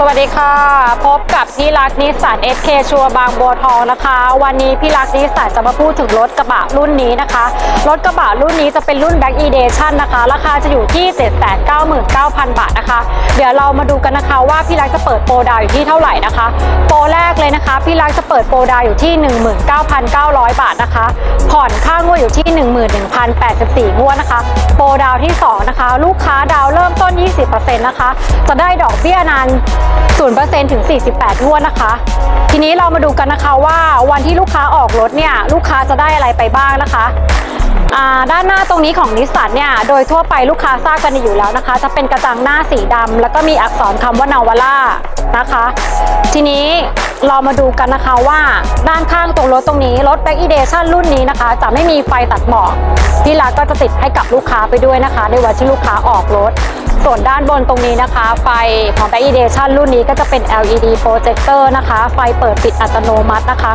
สวัสดีค่ะ พบกับพี่รักนิสสัน SK ชัวร์บางบัวทองนะคะ วันนี้พี่รักนิสสันจะมาพูดถึงรถกระบะรุ่นนี้นะคะ รถกระบะรุ่นนี้จะเป็นรุ่น Back Edition นะคะ ราคาจะอยู่ที่ 799,000 บาทนะคะ เดี๋ยวเรามาดูกันนะคะว่าพี่รักจะเปิดโปรดาวอยู่ที่เท่าไหร่นะคะ โปรแรกเลยนะคะ พี่รักจะเปิดโปรดาวอยู่ที่ 19,900 บาทนะคะ ผ่อนค่างวดอยู่ที่ 11,084 งวดนะคะ โปรดาวที่2นะคะ ลูกค้าดาวเริ่มต้น 20%นะคะ จะได้ดอกเบี้ยนาน0%ถึง 48งวดนะคะ ทีนี้เรามาดูกันนะคะว่าวันที่ลูกค้าออกรถเนี่ยลูกค้าจะได้อะไรไปบ้างนะคะอ่าด้านหน้าตรงนี้ของนิสสันเนี่ยโดยทั่วไปลูกค้าทราบกันอยู่แล้วนะคะ จะเป็นกระจังหน้าสีดำแล้วก็มีอักษรคำว่านาวาร่านะคะ ทีนี้เรามาดูกันนะคะว่าด้านข้างตรงรถตรงนี้รถ Back Edition รุ่นนี้นะคะ จะไม่มีไฟตัดหมอกที่ร้านก็จะติดให้กับลูกค้าไปด้วยนะคะ ในวันที่ลูกค้าออกรถ ส่วนด้านบนตรงนี้นะคะ ไฟของ Back Edition รุ่นนี้ก็จะเป็น LED projector นะคะ ไฟเปิดปิดอัตโนมัตินะคะ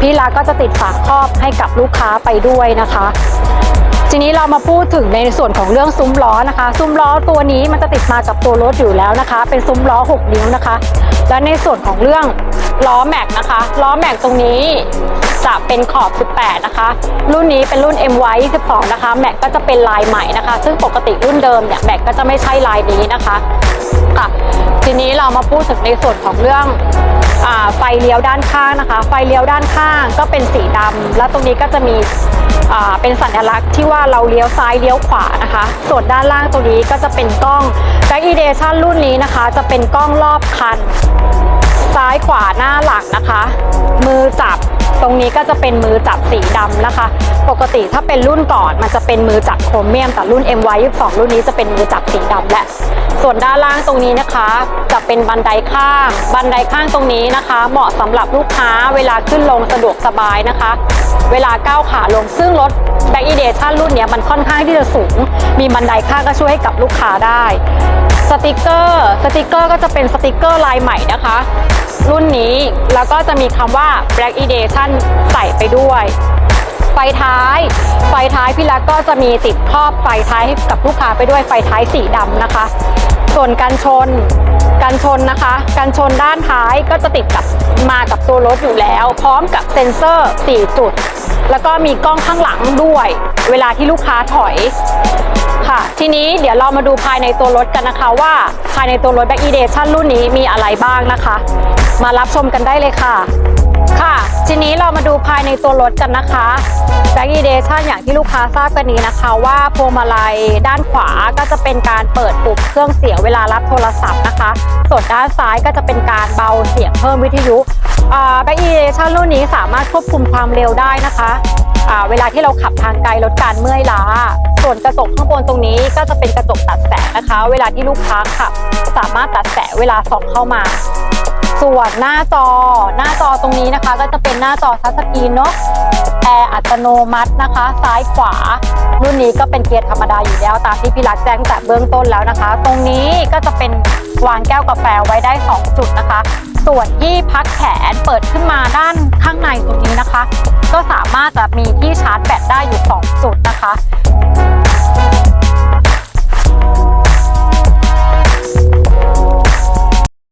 พี่ลาก็จะติดฝาครอบให้กับลูกค้าไปด้วยนะคะ ทีนี้เรามาพูดถึงในส่วนของเรื่องซุ้มล้อนะคะ ซุ้มล้อตัวนี้มันจะติดมากับตัวรถอยู่แล้วนะคะ เป็นซุ้มล้อ 6 นิ้วนะคะ และในส่วนของเรื่องล้อแม็กนะคะล้อแม็กตรงนี้จะเป็นขอบ 18 นะคะ รุ่นนี้เป็นรุ่น MY 22 นะคะ แม็กก็จะเป็นลายใหม่นะคะ ซึ่งปกติรุ่นเดิมเนี่ยแม็กก็จะไม่ใช่ลายนี้นะคะค่ะ ทีนี้เรามาพูดถึงในส่วนของเรื่องอไฟเลี้ยวด้านข้างนะคะ ไฟเลี้ยวด้านข้างก็เป็นสีดำแล้วตรงนี้ก็จะมีเป็นสัญลักษณ์ที่ว่าเราเลี้ยวซ้ายเลี้ยวขวานะคะ ส่วนด้านล่างตรงนี้ก็จะเป็นกล้อง Back Edition รุ่นนี้นะคะ จะเป็นกล้องรอบคัน ซ้ายขวาหน้าหลังนะคะ มือจับ ตรงนี้ก็จะเป็นมือจับสีดำนะคะ ปกติถ้าเป็นรุ่นก่อนมันจะเป็นมือจับโครเมียมแต่รุ่น MY 22 รุ่นนี้จะเป็นมือจับสีดำและ ส่วนด้านล่างตรงนี้นะคะ จะเป็นบันไดข้าง บันไดข้างตรงนี้นะคะ เหมาะสำหรับลูกค้าเวลาขึ้นลงสะดวกสบายนะคะ เวลาก้าวขาลงซึ่งรถ Back Edition รุ่นนี้มันค่อนข้างที่จะสูง มีบันไดข้างก็ช่วยให้กับลูกค้าได้สติกเกอร์สติกเกอร์ก็จะเป็นสติกเกอร์ลายใหม่นะคะ รุ่นนี้แล้วก็จะมีคำว่า Black Edition ใส่ไปด้วย ไฟท้าย ไฟท้ายพี่ลักก็จะมีติดครอบไฟท้ายให้กับลูกค้าไปด้วยไฟท้ายสีดำนะคะ ส่วนกันชนกันชนนะคะ กันชนด้านท้ายก็จะติดกับมากับตัวรถอยู่แล้ว พร้อมกับเซ็นเซอร์ 4 จุด แล้วก็มีกล้องข้างหลังด้วย เวลาที่ลูกค้าถอยค่ะ ทีนี้เดี๋ยวเรามาดูภายในตัวรถกันนะคะว่าภายในตัวรถ Back Edition รุ่นนี้มีอะไรบ้างนะคะ มารับชมกันได้เลยค่ะ ค่ะ ทีนี้เรามาดูภายในตัวรถกันนะคะ Back Edition อย่างที่ลูกค้าทราบกันนี้นะคะว่าพวงมาลัยด้านขวาก็จะเป็นการเปิดปุ่มเครื่องเสียงเวลารับโทรศัพท์นะคะ ส่วนด้านซ้ายก็จะเป็นการเบาเสียงเพิ่มวิทยุอ่า Back Edition รุ่นนี้สามารถควบคุมความเร็วได้นะคะเวลาที่เราขับทางไกลลดการเมื่อยล้า ส่วนกระจกข้างบนตรงนี้ก็จะเป็นกระจกตัดแสงนะคะ เวลาที่ลูกค้าขับ สามารถตัดแสงเวลาส่องเข้ามา ส่วนหน้าจอหน้าจอตรงนี้นะคะ ก็จะเป็นหน้าจอทัชสกรีนเนาะแอร์อัตโนมัตินะคะ ซ้ายขวา รุ่นนี้ก็เป็นเกียร์ธรรมดาอยู่แล้ว ตามที่พี่รักแจ้งแต่เบื้องต้นแล้วนะคะ ตรงนี้ก็จะเป็นวางแก้วกาแฟไว้ได้ 2 จุดนะคะ ส่วนที่พักแขนเปิดขึ้นมาด้านข้างในตรงนี้นะคะ ก็สามารถจะมีที่ชาร์จแบตได้อยู่ 2 จุดนะคะ